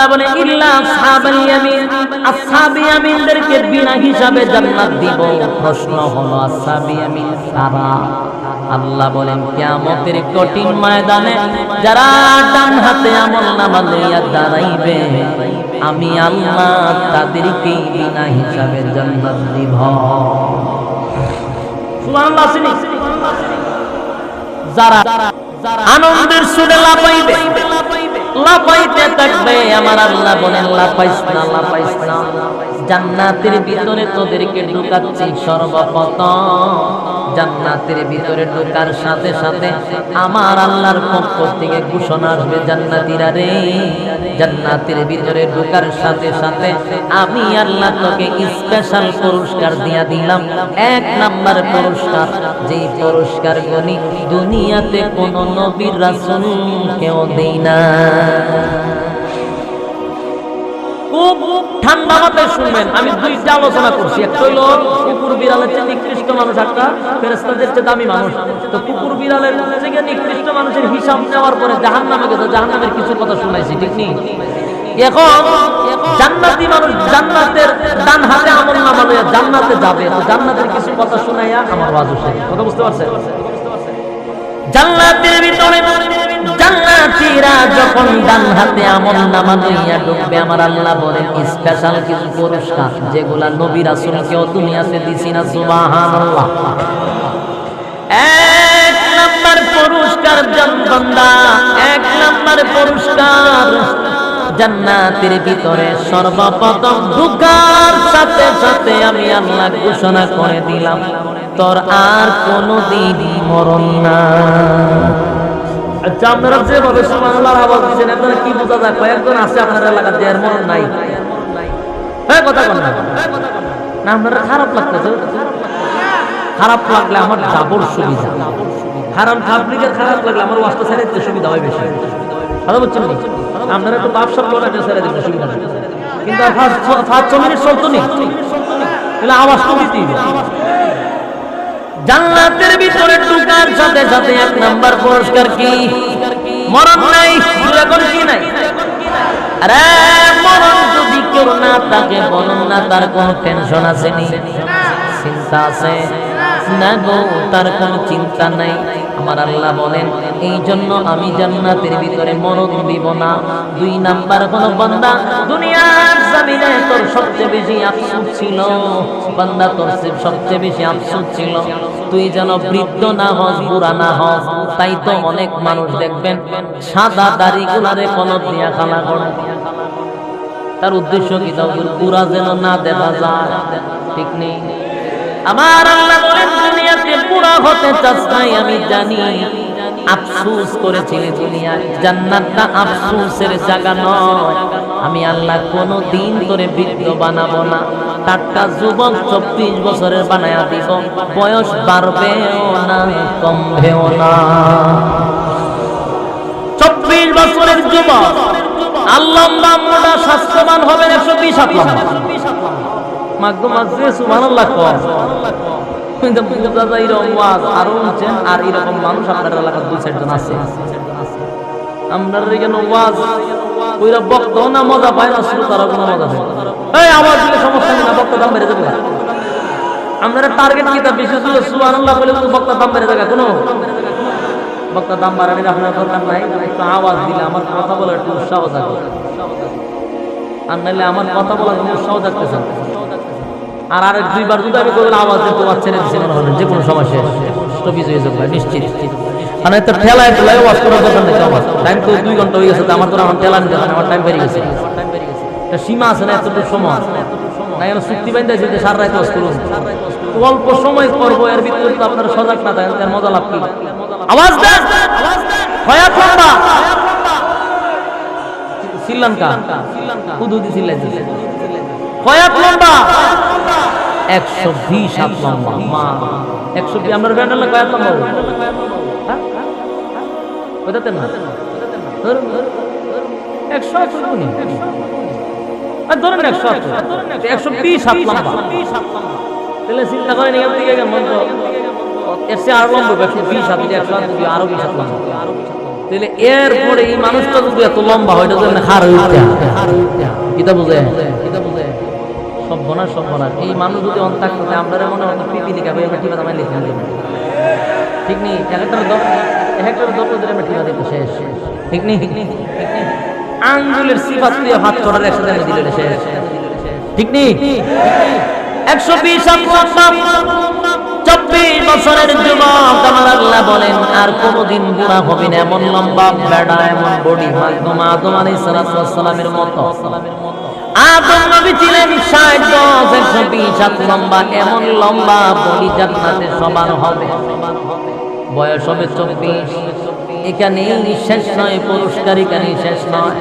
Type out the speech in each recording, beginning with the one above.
আল্লাহ বলে, ইল্লা আসহাবাল ইয়ামিন। আসহাবি ইয়ামিনদেরকে বিনা হিসাবে জান্নাত দিব। প্রশ্ন হলো, আসহাবি ইয়ামিন কারা? আল্লাহ বলেন, কিয়ামতের কঠিন ময়দানে যারা ডান হাতে আমল নামা লইয়া দাঁড়াইবে, আমি আল্লাহ তাদেরকে বিনা হিসাবে জান্নাত দিব? যারা আনন্দের সুরে লাফাইবে লাফাইতে থাকবে আমার আল্লাহ বলেন লাফাইস না লাফাইস না। জান্নাতের ভিতরে তোদেরকে ঢুকাচ্ছি সর্বপ্রথম। জান্নাতের ভিতরে ঢোকার সাথে সাথে আমার আল্লাহর পক্ষ থেকে ঘোষণা আসবে, জান্নাতীরা রে। জান্নাতের ভিতরে ঢোকার সাথে সাথে আমি আল্লাহ তোকে স্পেশাল পুরস্কার দিয়া দিলাম। এক নাম্বার পুরস্কার যে পুরস্কার গনি দুনিয়াতে কোনো নবীর রাসূল কেউ দেই না। ঠান্ডা মাথায় শুনবেন, আমি দুইটা আলোচনা করছি। একটা হইল, কুকুর বিড়ালের চেয়ে নিকৃষ্ট মানুষ একটা ফেরেস্তাদের চেয়ে দামি মানুষ। তো কুকুর বিড়ালের থেকে নিকৃষ্ট মানুষের হিসাব নেওয়ার পরে জাহান নামে গেছে জাহান নামের কিছু কথা শুনাইছি, ঠিক নেই এখন জান্নাতি মানুষ জান্নাতের ডান হাতে আমল নামা লইয়া জান্নাতে যাবে জান্নাতের কিছু কথা শুনাইয়া আমার হচ্ছে কথা বুঝতে পারছেন? জান্নাতের ভিতরে জান্নাতীরা যখন ডান হাতে আমল নামা লইয়া ঢুকবে, আমার আল্লাহ বলেন, স্পেশাল কিছু পুরস্কার, যেগুলা নবী রাসূলকেও দুনিয়াতে দিছি না, সুবহানাল্লাহ। এক নাম্বার পুরস্কার জান্নাতবান্দা এক নাম্বার পুরস্কার। জান্নাতের ভিতরে সর্বপ্রথম ঢুকার সাথে সাথে আমি আল্লাহ ঘোষণা করে দিলাম, তোর আর কোনোদিন মরণ না আচ্ছা আপনারা যেভাবে সুবহানাল্লাহর আওয়াজ দিচ্ছেন, আপনারা কি বোঝা যায়? কয়েকজন আছে আপনার এলাকার এর মরণ নাই। হ্যাঁ কথা বল না। খারাপ লাগতেছে। খারাপ লাগলে আমার ডাবল সুবিধা। কারণ পাবলিকের খারাপ লাগলে আমার ওয়াস্তা ছেড়ে সুবিধা হয় বেশি। কথা বলছেন নি? আপনারা তো সব লোক আছে ছেড়ে দিতে সুবিধা কিন্তু পাঁচ ছ- মিনিট চলতো নি? তাহলে আওয়াজ তো দিতেই। জান্নাতের ভিতরে ঢুকার সাথে সাথে এক নাম্বার পুরস্কার কি? মরণ নাই এখন কি নাই? আরে, মরণ যদি কেউ না থাকে, বলুন না তার কোন টেনশন আছে নি চিন্তা আছে? না গো, তার কোন চিন্তা নাই। আমার আল্লাহ বলেন এই জন্য আমি জান্নাতের ভিতরে মরণ দিব না। দুই নাম্বার কোন বান্দা, দুনিয়ার জমিনে তোর সবচেয়ে বেশি আফসোস ছিল। বান্দা, তোর সবচেয়ে বেশি আফসোস ছিল। তুই যেন বৃদ্ধ না হস, বুড়া না হস, তাই তো অনেক মানুষ দেখবেন, সাদা দাড়ি গুলারে কলপ দিয়া খালা করে তার উদ্দেশ্য কি? দাও পুরা যেন না দেখা যায়। ঠিক নেই। আমার আল্লাহ বলেন দুনিয়াতে পুরা হতে চাস নাই, আমি জানি। আফসোস করেছিলে দুনিয়ায়। জান্নাতটা আফসোসের জায়গা নয়। আমি আল্লাহ কোনো দিন তোরে বৃদ্ধ বানাবো না। টাটকা যুবক চব্বিশ বছরের বানায়া দিব। বয়স বাড়বেও না, কমবেও না। চব্বিশ বছরের যুবক, আল্লাহ মোটা স্বাস্থ্যবান হবেন একশো বিশ লম্বা মাগো মাঝে সুবহানাল্লাহ কর ওয়াজ আরও মানুষ না মজা না মজা আওয়াজ সমস্যা দাম যাবে। টার্গেট কি তা বেশি জুড়ে সুবহানাল্লাহ বলে তো বক্তা দাম যাবে বক্তা দাম দরকার নাই আওয়াজ দিলে আমার কথা বলার আর আমার উৎসাহ থাকতেছে না। আর আরেক দুইবার যদি আমি কোনো আওয়াজ দিতে তোমার ছেড়ে দিচ্ছে মনে যে কোনো সময় শেষ স্টপিজ হয়ে যাবে, নিশ্চিত। মানে তো ঠেলায় ঠেলায় ওয়াজ করার দরকার নেই আমার। টাইম তো দুই ঘণ্টা হয়ে গেছে, তো আমার তো আমার ঠেলা নিতে আমার টাইম বেরিয়ে গেছে। একটা সীমা আছে না এতটুকু সময়? না, এখানে চুক্তি বাইন্দা যে সার রাত ওয়াজ করুন। অল্প সময় করব এর ভিতরে তো আপনারা সজাগ না থাকেন তার মজা লাভ কি? আওয়াজ দেন! হয়াত লম্বা শ্রীলঙ্কা উদুদি শ্রীলঙ্কা কয়াত লম্বা? একশো বিশ হাত লম্বা। মা একশো বিশ আমরা কয়াত লম্বা হবে? হ্যাঁ? না? একশো একশো। ধরেন একশো একশো। একশো বিশ হাত লম্বা। তাহলে চিন্তা করেন এখান থেকে মন্ত্র এর চেয়ে আরও লম্বা একশো বিশ হাত একশো হাত যদি আরও বিশ হাত লম্বা তাহলে এরপরে এই মানুষটা যদি এত লম্বা হয় এটা জন্য হার বুঝে কিতা বুঝে সব বনার এই মানুষ যদি অন্তাক করতে আমরা মনে হয় পিপি ভাই ঠিক আছে আমি লিখে দেবো। ঠিক নেই? এক একটা দশ এক একটা দশ দিলে আমি ঠিক আছে শেষ ঠিক নেই? আঙ্গুলের সিফাত দিয়ে হাত চড়ার একসাথে আমি দিলে শেষ। ঠিক নেই? একশো বিশ চব্বিশ বছরের যুবক আমার আল্লাহ বলেন, আর কোনোদিন বুড়া হবে না। এমন লম্বা বেড়া, এমন বডি। আদম আলী সালামের মতো। আদম নবী ছিলেন ষাট দশ একশো বিশ হাত লম্বা, এমন লম্বা বডি জান্নাতে সবার হবে। বয়স হবে চব্বিশ। এখানে শেষ নয়, পুরস্কার এখানে শেষ নয়।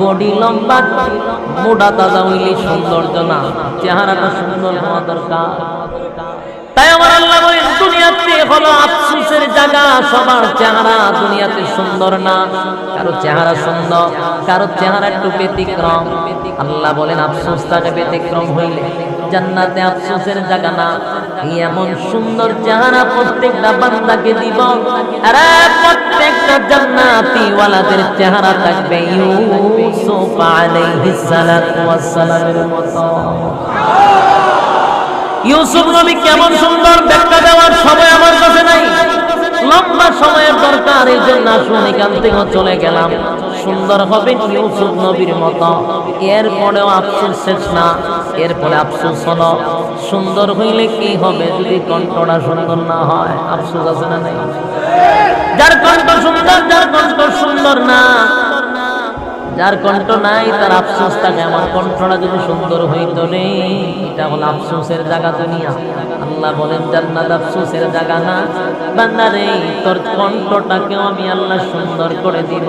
বডি লম্বা, মোটা, তাজা হইলে সৌন্দর্য না। চেহারাটা সুন্দর হওয়া দরকার। তাই আমার আল্লাহ বলেন, দুনিয়াতে হলো আফসোসের জায়গা, সবার চেহারা দুনিয়াতে সুন্দর না। কারও চেহারা সুন্দর, কারও চেহারা একটু ব্যতিক্রম। আল্লাহ বলেন, আফসোস তাকে ব্যতিক্রম হইলে জান্নাতে আফসোসের জায়গা না। এমন সুন্দর চেহারা প্রত্যেকটা বান্দাকে দিব। আরে প্রত্যেকটা জান্নাতি ওয়ালাদের চেহারা থাকবে ইউসুফ আলাইহিস সালাতু ওয়াস সালামের মতো। ইউসুফ নবী কেমন সুন্দর ব্যাখ্যা দেওয়ার সময় আমার কাছে নাই। লম্বা সময়ের দরকার, এই জন্য আসুন, এখান থেকে চলে গেলাম। সুন্দর হবে ইউসুফ নবীর মতো। এরপরেও আফসোস শেষ না, এরপরে আফসোস হলো, সুন্দর হইলে কি হবে যদি কণ্ঠটা সুন্দর না হয়? আফসোস আছে না নাই? যার কণ্ঠ সুন্দর, যার কণ্ঠ সুন্দর না যার কণ্ঠ নাই, তার আফসোস থাকে। আমার কণ্ঠটা যদি সুন্দর হইত নেই এটা হলো আফসোসের জায়গা দুনিয়া। আল্লাহ বলেন, জান্নাত আফসোসের জায়গা না। বান্দা রে তোর কণ্ঠটাকেও আমি আল্লাহ সুন্দর করে দিব।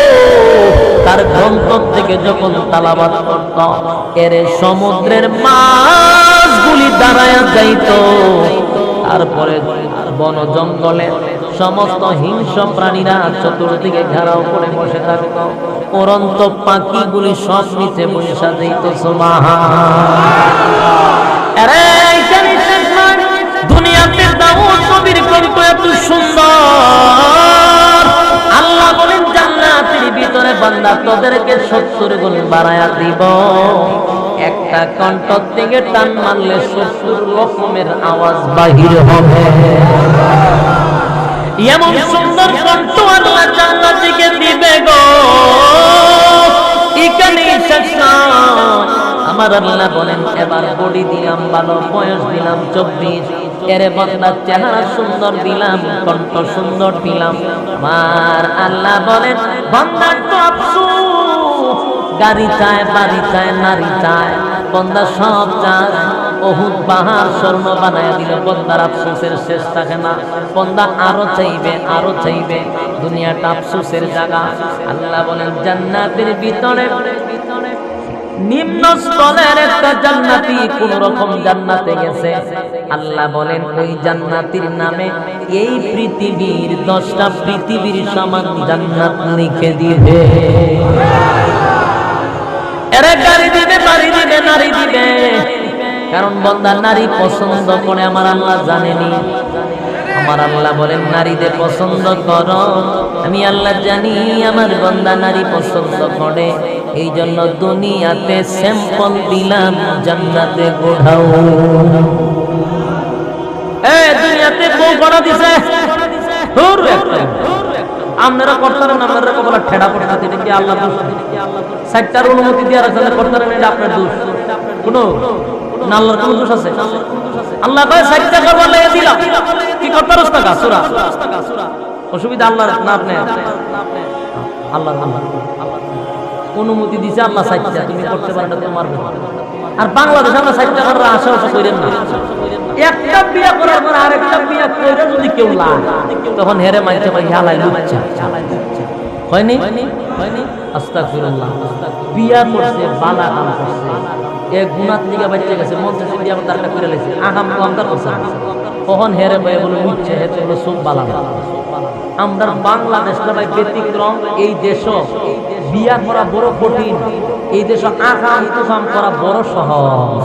তার গ্রন্থ থেকে যখন তালাবাদ করত, এর সমুদ্রের মাছগুলি দাঁড়ায় যাইত। তারপরে বন জঙ্গলে সমস্ত হিংস্র প্রাণীরা চতুর্দিকে ঘেরাও করে বসে থাকত। পরন্ত পাখিগুলি সব নিচে বসা যেত সোমাহা। দুনিয়াতে দাউদ নবীর কণ্ঠ এত সুন্দর। বান্দা তোদেরকে সত্তর গুণ বাড়ায়া দিব। একটা কণ্ঠ থেকে টান মারলে সত্তর রকমের আওয়াজ বাহির হবে। এমন সুন্দর কণ্ঠ আল্লাহ জান্নাতিকে দিবে গো। এখানে শেষ আমার আল্লাহ বলেন, এবার বডি দিলাম ভালো বয়স দিলাম চব্বিশ। এরে বদলার চেহারা সুন্দর দিলাম, কণ্ঠ সুন্দর দিলাম। আমার আল্লাহ বলেন, বন্দার তো গাড়ি চায়, বাড়ি চায়, নারী চায়, বন্দা সব চায়। বহুত বাহার স্বর্ণ বানায় দিল, বন্দার আফসোসের শেষ থাকে না। বন্দা আরও চাইবে আরও চাইবে, দুনিয়াটা আফসোসের জায়গা। আল্লাহ বলেন, জান্নাতের ভিতরে ভিতরে নিম্ন স্তরের একটা জান্নাতি কোন রকম জান্নাতে গেছে। আল্লাহ বলেন, ওই জান্নাতির নামে এই পৃথিবীর দশটা পৃথিবীর সমান জান্নাত লিখে দিবে। কারণ বন্দা নারী পছন্দ করে, আমার আল্লাহ জানেনি। আমার আল্লাহ বলেন, নারীদের পছন্দ কর। আমি আল্লাহ জানি আমার বন্দা নারী পছন্দ করে। এই জন্য দুনিয়াতে স্যাম্পল দিলাম, জান্নাতে গোড়াও দুনিয়াতে বউ গড়া দিছে। আপনারা আপনারা ঠেড়া কি আল্লাহ দোষ? অনুমতি আপনার দোষ। কোনো? কোনো দোষ আছে? আল্লাহ কয় লাগে দিলাম। কি অসুবিধা আল্লাহর না আপনি আল্লাহ আল্লাহ অনুমতি দিছে আল্লাহ তুমি করতে পারো তোমার। আর বাংলাদেশ আমরা সাইটটা করার আশা আশা করেন না। একটা বিয়া করার পর আরেকটা বিয়া যদি কেউ তখন হেরে মানছে ভাই হালাই হয়নি? হয়নি? আস্তাগফিরুল্লাহ। বিয়া করছে, বালা কাম করছে। সব আমরা বাংলাদেশটা ব্যতিক্রম। এই দেশ বিয়া করা বড় কঠিন। এই দেশ তুফাম করা বড় সহজ।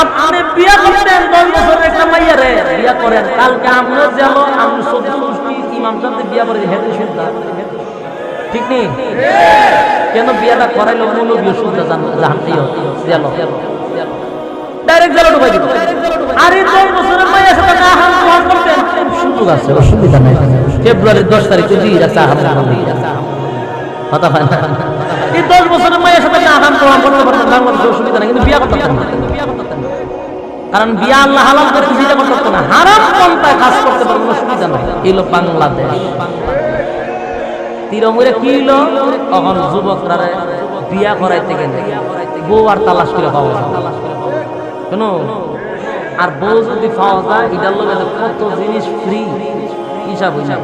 আপনি বিয়া করতেন বিয়া করেন। কালকে আপনার যেন সবজি মুষ্টি ইমাম বিয়া করে হেতু শুনতাম। ঠিক নেই? কেন বিয়াটা করাইলো মূল বিয়ে শুনতে জানতেই গেল ডাইরেক্ট জেলে ঢুকাই দিব। আরে দশ বছরের মাইয়া সাথে না হাম প্রহার করতেন সুযোগ আছে। অসুবিধা নাই ফেব্রুয়ারির দশ তারিখ যদি রাখা হাম কথা হয় না। এই দশ বছরের মায়ের সাথে না হাম প্রমাণ করতে পারতেন বাংলাদেশে অসুবিধা নাই কিন্তু বিয়া করতে পারতেন কারণ বিয়া আল্লাহ হালাল করতে পারতেন না। হারাম পন্থায় কাজ করতে পারবেন অসুবিধা নাই। এই হলো বাংলাদেশ। তিরমুরে কি হলো তখন যুবকরা বিয়া করাইতে গেলে বউ আর তালাশ করে পাওয়া যায়। কেন? আর বউ যদি পাওয়া যায়, এটার লোক কত জিনিস ফ্রি হিসাব হিসাব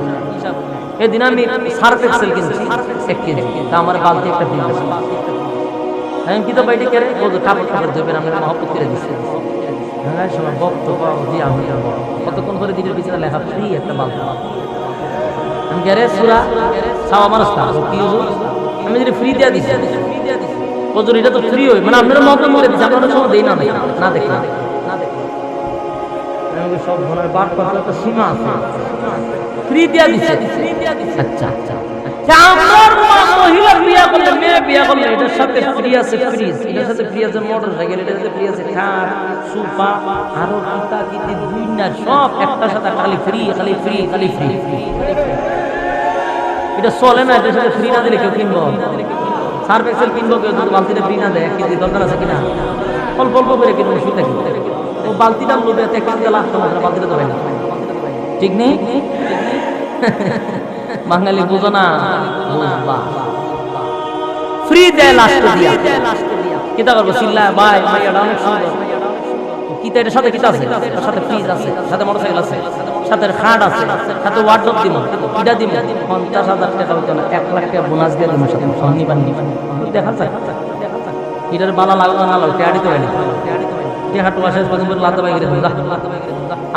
এদিন আমি সার্ফ এক্সেল কিনছি, এক কেজি। তা আমার বালতি একটা ফ্রি আছে আমি কি তো বাইরে কেড়ে বলতো কাপড় কাপড় ধরবেন আমি মহব্বত করে দিচ্ছি হ্যাঁ সময় বক্তব্য দিয়ে আমি কতক্ষণ করে দিনের পিছনে লেখা ফ্রি একটা বালতি? আমি গেরে সুরা? সাওয়া মানুষ না কি? আমি যদি ফ্রি দিয়া দিছি। হুজুর, এটা তো ফ্রি হই মানে আপনারা মহব্বত করে দিচ্ছি আপনারা সময় দেই না দেই। না দেখি না। সব ধরনের বাট পাতার একটা সীমা আছে। ফ্রি দিয়া দিছে। ফ্রি আছে ফ্রিজ এটার সাথে সব একটার সাথে খালি ফ্রি খালি ফ্রি খালি ফ্রি এটা চলে না এটার সাথে ফ্রি না দিলে কেউ কিনবো? সার্ফ এক্সেল কিনবো কেউ যদি বালতিটা ফ্রি না দেয়, কেজি দরকার আছে কিনা? অল্প অল্প করে কিনবো শুনতে ও বালতিটা লোভে এক কেজি লাখ তোমার বালতিটা দেবে না। ঠিক নেই? বাঙালি বুঝো না। বুঝবা। ফ্রি দেয় লাস্ট দিয়া। কিতা করব? চিল্লা অনেক সুন্দর। কিতা সাথে কিতা আছে? সাথে ফ্রিজ আছে, সাথে মোটরসাইকেল আছে। সাথে খাট আছে, সাথে ওয়ার্ডরোব দিব এটা দিব পঞ্চাশ হাজার টাকা হইতো না, এক লাখ টাকা বোনাস দিয়ে দিব সাথে সন্নি বানি দেখা যায় এটার বালা লাগল না লাগল, টেয়ারি তো হয়নি। টেহাটু আসে পর্যন্ত লাতে বাইরে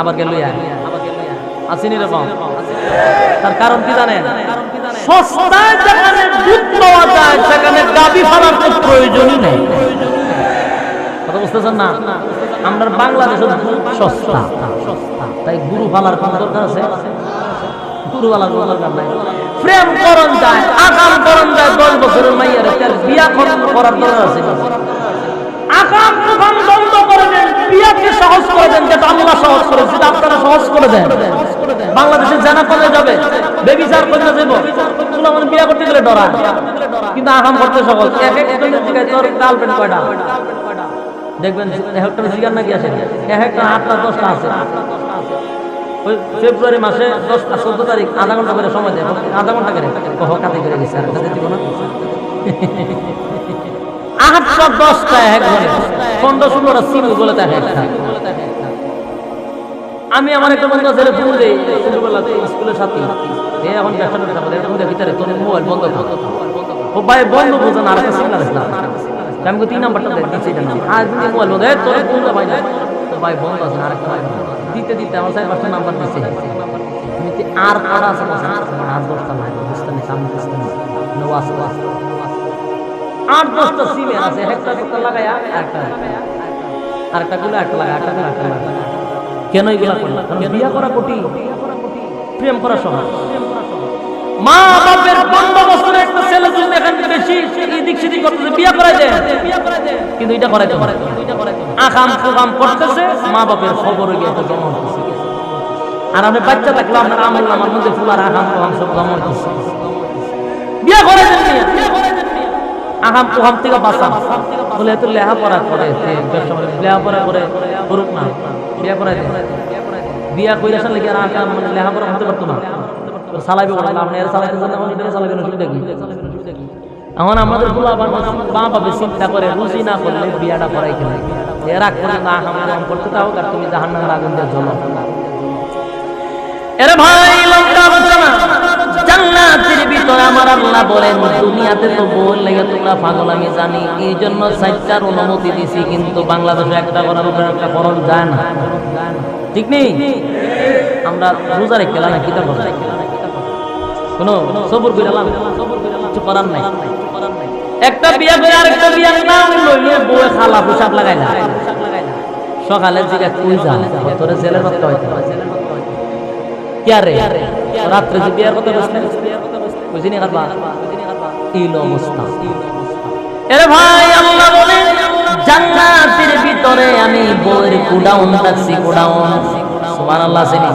আবার গেল আসেনি তার কারণ কি জানেন? সস্তায় যেখানে দুধ পাওয়া যায়, সেখানে ফেলার তো প্রয়োজনই নেই। বুঝতেছেন না? আমরা বাংলাদেশের সস্তা। তাই গুরু ফালার কোন দরকার আছে? ফালার কোন দরকার নাই। প্রেম করণ যায় আগাম করণ যায়, দশ বছরের তার বিয়া করার দরকার আছে তুফান বন্ধ করে দেন, বিয়াকে সহজ করে দেন, যেটা সহজ করে আপনারা সহজ করে দেন। বাংলাদেশে জানা কমে যাবে বেবি চার করে যাব মানে বিয়া করতে গেলে ডরা কিন্তু আগাম করতে সহজ এক এক তোর গার্লফ্রেন্ড কয়টা? দেখবেন একটা জিগার নাকি আছে? এক একটা আটটা দশটা আছে। ওই ফেব্রুয়ারি মাসে দশটা চোদ্দ তারিখ, আধা ঘণ্টা করে সময় দেয়। আধা ঘণ্টা করে? কহ, কাতে করে আর, কাতে দিব না। আটটা দশটা এক পনেরো ষোলোটা বলে একটা। আমি আমার একটা বন্ধু ছেলে ফোন দেই। স্কুলের সাথে এ এখন ব্যবসা ব্যবসা করে এরকম ভিতরে তোর মোবাইল বন্ধ ও ভাই বন্ধ আর একটা সিগনাল ইসলাম আমি তিন নাম্বারটা এটা আজ দিন মোবাইল বন্ধ এ তোর ফোন ভাই না ভাই বন্ধ আছে আর একটা ভাই দিতে দিতে আমার সাথে পাঁচটা নাম্বার দিচ্ছে আর কটা আছে আর আর দশটা নাই বুঝতে নেই সামনে বুঝতে নেই নো আছে আছে আট দশটা সিমে আছে একটা একটা লাগাই একটা আরেকটা গুলো একটা লাগাই একটা গুলো একটা লাগাই কেন এগুলা করলাম কারণ বিয়া করা কোটি প্রেম করা সহজ মা বাপের পনেরো বছরের একটা ছেলে যদি থেকে বেশি এদিক সেদিক করতেছে বিয়া করাই দেয় এটা করাইতে পারে। আকাম প্রোগ্রাম করতেছে মা বাপের খবর গিয়ে তো জমা হতেছে আর আমি বাচ্চা থাকলে আপনার আমল আমার মধ্যে ফুলার আকাম প্রোগ্রাম সব জমা হতেছে বিয়া করে আহাম প্রোগ্রাম থেকে বাঁচা বলে এত লেখাপড়া করে ব্যবসা করে করে করুক না। বিয়া করাই বিয়া কইরা সালে কি আকাম মানে লেখাপড়া করতে পারতো না? সালাইবে বলে আপনি এর জানেন এখন এটা সালাইবেন কি? এখন আমাদের পোলা মা বাবা চিন্তা করে বুঝি না করলে বিয়াটা করাই কেন? এরা করে না প্রোগ্রাম করতে তাও আর তুমি জাহান্নামের আগুন দিয়ে জ্বলো। এরে ভাই লঙ্কা বাঁচানা জান্নাতের ভিতরে আমার আল্লাহ বলেন, দুনিয়াতে তো বল লাগে তোমরা পাগল, আমি জানি। এই জন্য সাইটার অনুমতি দিছি, কিন্তু বাংলাদেশে একটা করার উপরে একটা করণ যায় না। ঠিক নেই? আমরা রোজা রেখে না কিতা করব কোনো সবর করে লাম কিছু করার নাই। একটা বিয়া করে আরেকটা বিয়ার নাম লইলে বউয়ে খালা পোশাক লাগাই না। সকালে জিগা কই যা তোরে জেলের বাচ্চা হইতে কে রে? রাত্রে যে বিয়ার কথা বসলেন বুঝিনি কারবা? ইল অবস্থা। এরে ভাই, আল্লাহ বলেন জান্নাতের ভিতরে আমি বউয়ের কুডাউন রাখছি, কুডাউন। সুবহানাল্লাহ চিনি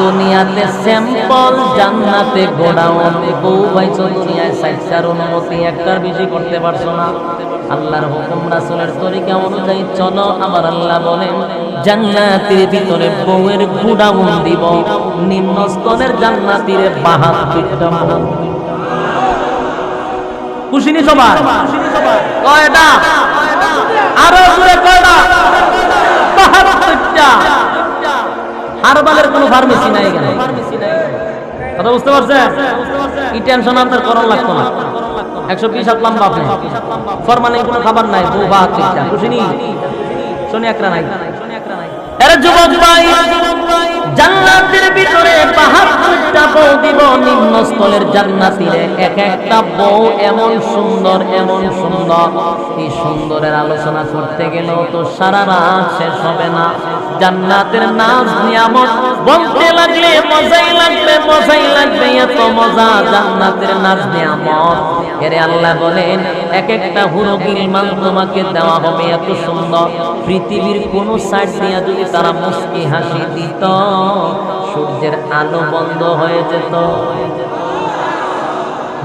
দুনিয়াতে স্যাম্পল জান্নাতে গোডাউন। বউ ভাই দুনিয়ায় সাইসার অনুমতি একটার বেশি করতে পারছ না। আল্লাহর হুকুম, রাসূলের তরিকা অনুযায়ী চলো আমার আল্লাহ বলেন জান্নাতের ভিতরে বউয়ের গোডাউন দিব নিম্ন স্তরের জান্নাতের মহল খুশিনি সবার কয়টা? আরও জোরে কয়টা? বাহাত্তরটা। হারবালের কোনো ফার্মেসি নাই এখানে। কথা বুঝতে পারছেন? কি টেনশন আপনার করার লাগতো না। একশো বিশ হাত লম্বা আপনি। কোনো খাবার নাই, বউ বাহাত্তরটা বুঝিনি শনি একরা নাই। এরা যুবক ভাই! জান্নাতের ভিতরে বাহাত্তরটা বউ দিব নিম্ন স্থলের জান্নাতিরে। এক একটা বউ এমন সুন্দর এমন সুন্দর। এই সুন্দরের আলোচনা করতে গেলেও তো সারা রাত শেষ হবে না। জান্নাতের নাচ নিয়ামত, বলতে লাগলে মজাই লাগবে মজাই লাগবে, এত মজা। জান্নাতের নাচ নিয়ামত, এরে আল্লাহ বলেন, এক একটা হুরো গিলমান তোমাকে দেওয়া হবে এত সুন্দর। পৃথিবীর কোন সাইড দিয়ে যদি তারা মুস্কি হাসি দিত সূর্যের আলো বন্ধ হয়ে যেত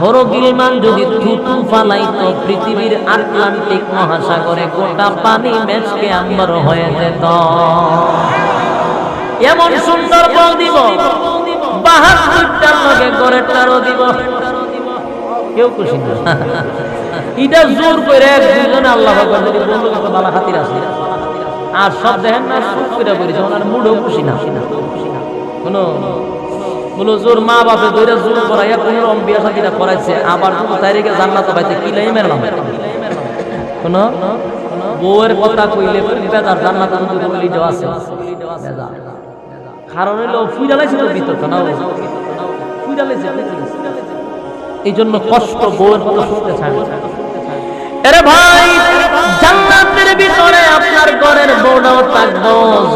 হরগিলমান যদি থুতু ফালাইতো, পৃথিবীর আটলান্টিক মহাসাগরে গোটা পানি মেচকে আম্বার হয়ে যেত এমন সুন্দর বল দিব, বাহাত্তরটার লগে গড়েরটারও দিব। কেউ খুশি না। এটা জোর করে দুজনে আল্লাহ বন্ধু খাতির আছে। আর সব দেখেন না সুখ করে করেছে ওনার মুডও খুশি না। জোর মা বাপে জোর করাইয়া করাইছে, আবার জান্নাত কি মেরলাম কোন বউয়ের কথা কইলে বেদার জান্নাত বলি দেওয়া আছে। কারণ তো বিতর্ক না এই জন্য কষ্ট বউয়ের কথা শুনতে চায় না। ভাই ভিতরে আপনার ঘরের বউটাও থাকব,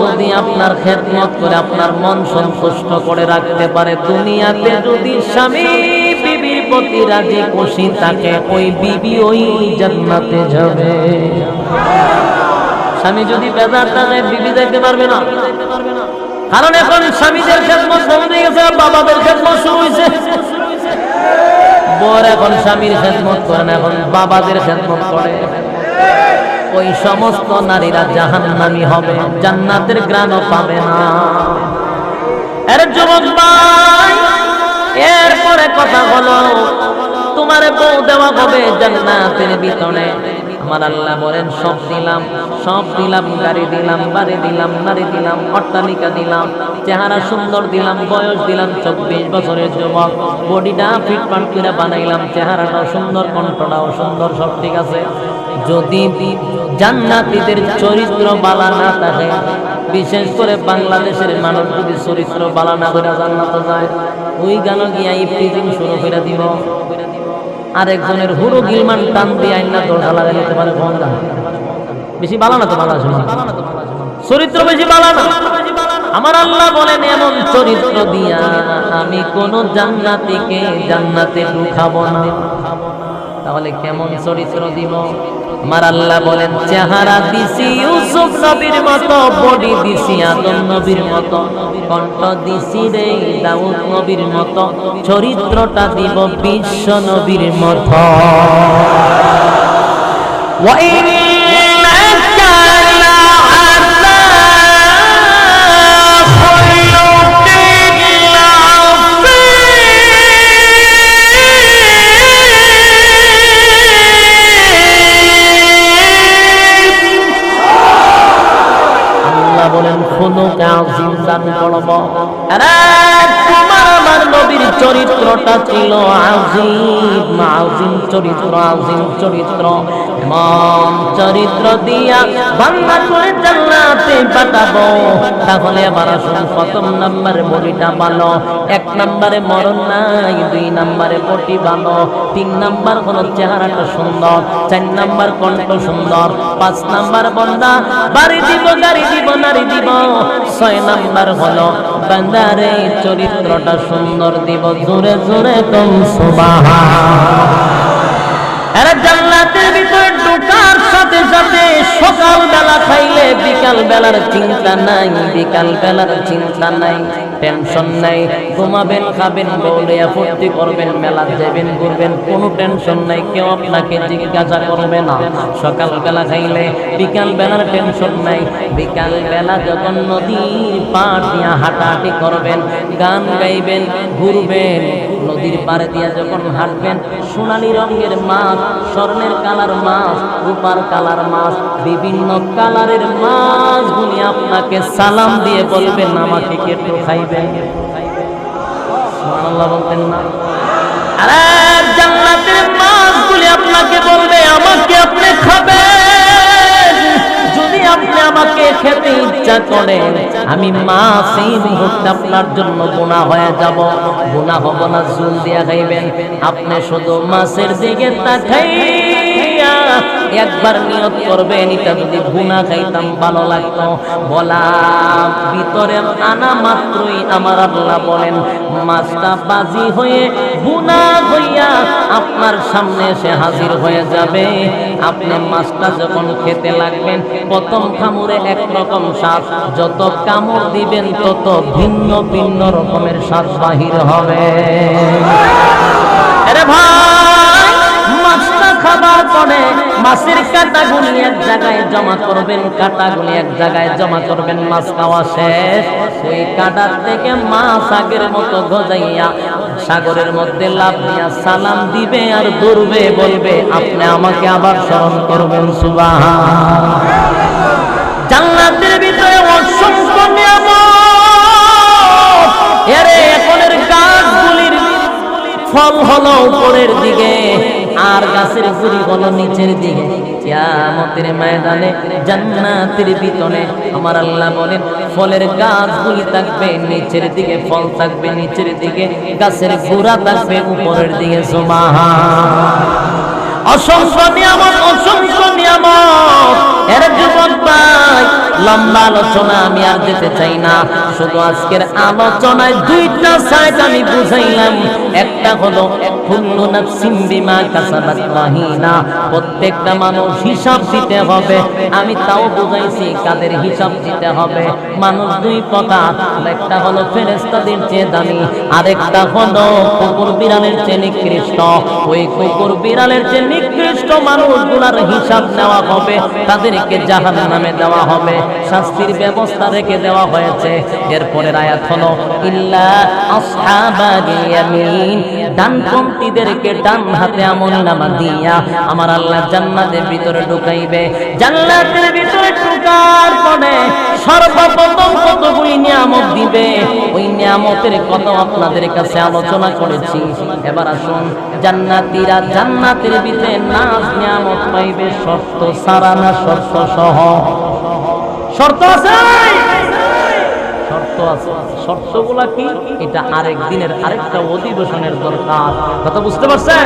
যদি আপনার খেদমত করে আপনার মন সন্তুষ্ট করে রাখতে পারে। দুনিয়াতে যদি স্বামী বিবির প্রতি রাজি খুশি থাকে, ওই বিবি ওই জান্নাতে যাবে। স্বামী যদি বেজার থাকে, বিবি যাইতে পারবে না। কারণ এখন স্বামীদের খেদমত বন্ধ হয়ে গেছে বাবাদের খেদমত শুরু হয়েছে। বর এখন স্বামীর খেদমত করে না, এখন বাবাদের খেদমত করে। ওই সমস্ত নারীরা জাহান নামি হবে, জান্নাতের গ্রাণও পাবে না। এর যুবক এরপরে কথা হলো, তোমার বউ দেওয়া হবে জান্নাতের ভিতরে। আমার আল্লাহ বলেন, সব দিলাম সব দিলাম, গাড়ি দিলাম, বাড়ি দিলাম, নারী দিলাম, অট্টালিকা দিলাম, চেহারা সুন্দর দিলাম, বয়স দিলাম চব্বিশ বছরের যুবক, বডিটা ফিটফাট করে বানাইলাম, চেহারাটাও সুন্দর, কণ্ঠটাও সুন্দর, সব ঠিক আছে। যদি জান্নাতীদের চরিত্র বালা না থাকে, বিশেষ করে বাংলাদেশের মানুষ যদি চরিত্র বালা না করে যায়, ওই গান গিয়া ইফটিজিং শুরু করে দিব। আরেকজনের হুরু গিলমান টান দিয়ে আইনার দরজা লাগাই নিতে পারে বেশি বালা না তো বালা চরিত্র বেশি বালা না। আমার আল্লাহ বলেন, এমন চরিত্র দিয়া আমি কোন জান্নাতিকে জান্নাতে ঢুকাবো না। তাহলে কেমন চরিত্র দিব? আমার আল্লাহ বলেন, চেহারা দিছি ইউসুফ নবীর মত, বডি দিছি আদম নবীর মত, কণ্ঠ দিছি রে দাউদ নবীর মত, চরিত্রটা দিব বিশ্ব নবীর মত। ওয়াইনি চরিত্রটা ছিল আজিম আজিম চরিত্র আজিম চরিত্র। মন চরিত্র দিয়া বাংলা করে জান্নাতে পাঠাবো। তাহলে আবার আসুন, প্রথম নাম্বারে বডিটা ভালো এক নাম্বারে মরণ নাই, দুই নাম্বারে বটি ভালো তিন নাম্বার হলো চেহারাটা সুন্দর, চার নাম্বার কণ্ঠ সুন্দর, পাঁচ নাম্বার বন্দা, বাড়ি দিব, গাড়ি দিব নারী দিব। ছয় নাম্বার হলো, বান্দার এই চরিত্রটা সুন্দর দিব, জোরে জোরে কম সাথে সাথে সকাল বেলা খাইলে বিকাল বেলার চিন্তা নাই বিকাল বেলার চিন্তা নাই। টেনশন নাই। ঘুমাবেন, খাবেন বৌলিয়া ফুর্তি করবেন মেলা যাবেন ঘুরবেন, কোনো টেনশন নাই, কেউ আপনাকে জিজ্ঞাসা করবে না। সকাল বেলা খাইলে বিকাল বেলার টেনশন নাই। বিকাল বেলা যখন নদীর পাড় দিয়া হাঁটাহাঁটি করবেন, গান গাইবেন, ঘুরবেন নদীর পাড়ে দিয়া যখন হাঁটবেন, সোনালি রঙের মাছ, স্বর্ণের কালার মাছ, রূপার কালার মাছ, বিভিন্ন কালারের মাছগুলি আপনাকে সালাম দিয়ে বলবেন, আমাকে কে একটু খাইবেন? বলতেন না। আরে, জান্নাতের মাছগুলি আপনাকে বলবে, আমাকে আপনি খাবেন। আপনি আমাকে খেতে ইচ্ছা করে আমি মা এই মুহূর্তে আপনার জন্য গুণা হয়ে যাব। গুণা হব না, জুল দিয়া খাইবেন। আপনি শুধু মাছের দিকে তাকাইয়া একবার নিয়ত করবেন, এটা যদি গুণা খাইতাম, ভালো লাগতো। বলা ভিতরে আনা মাত্রই আমার আল্লাহ বলেন, মাছটা বাজি হয়ে গুণা হইয়া আপনার সামনে এসে হাজির হয়ে যাবে। আপনি মাছটা যখন খেতে লাগবেন প্রথম খামুরে একরকম স্বাদ, যত কামড় দিবেন তত ভিন্ন ভিন্ন রকমের স্বাদ বাহির হবে। আরে ভাই! খাবার পরে মাছের কাটাগুলি এক জায়গায় জমা করবেন কাটাগুলি এক জায়গায় জমা করবেন, মাছ খাওয়া শেষ। ওই কাটার থেকে মাছ আগের মতো গজাইয়া সাগরের মধ্যে লাভ দিয়া সালাম দিবে আর দূরবে বলবে, আপনি আমাকে আবার স্মরণ করবেন সুবাহ জান্নাতের ভিতরে অসংখ্য নিয়ামত। এরে, এখনের গাছগুলির ফল হলো উপরের দিকে। গাছের গুড়ি হলো নিচের দিকে। কিয়ামতের ময়দানে, জান্নাতের ভিতরে। আমার আল্লাহ বলেন, ফলের গাছগুলি থাকবে নিচের দিকে, ফল থাকবে নিচের দিকে। গাছের গোড়া থাকবে উপরের দিকে সুবহান অসংখ্য নিয়ামত অসংখ্য নিয়ামত। এর যুবক ভাই, লম্বা আলোচনা আমি আর যেতে চাই না। শুধু আজকের আলোচনায় দুইটা সাইড আমি বুঝাইলাম। একটা হলো, কুল্লু নাফসিন বিমা কাসাবাত রাহিনা প্রত্যেকটা মানুষ হিসাব দিতে হবে। আমি তাও বুঝাইছি, কাদের হিসাব দিতে হবে। মানুষ দুই প্রকার। একটা হলো ফেরেশতাদের চেয়ে দামি, আরেকটা হলো কুকুর বিড়ালের চেয়ে নিকৃষ্ট। ওই কুকুর বিড়ালের চেয়ে নিকৃষ্ট মানুষগুলার হিসাব নেওয়া হবে, তাদেরকে জাহান নামে দেওয়া হবে, শাস্তির ব্যবস্থা রেখে দেওয়া হয়েছে। এরপরে আয়াত হলো, ইল্লা ইয়ামিন ডানপন্থীদেরকে ডান হাতে আমল নামা দিয়া আমার আল্লাহ জান্নাতের ভিতরে ঢুকাইবে। জান্নাতের ভিতরে ঢুকার পরে সর্বপ্রথম কতগুলি নিয়ামত দিবে? ওই নিয়ামতের কত আপনাদের কাছে আলোচনা করেছি। এবার আসুন, জান্নাতীরা জান্নাতের নাচ নিয়ামত পাইবে, শর্ত সারা না শর্ত সহ? শর্ত আছে? শর্ত আছে। কি? এটা আরেক দিনের আরেকটা অধিবেশনের দরকার। কথা বুঝতে পারছেন?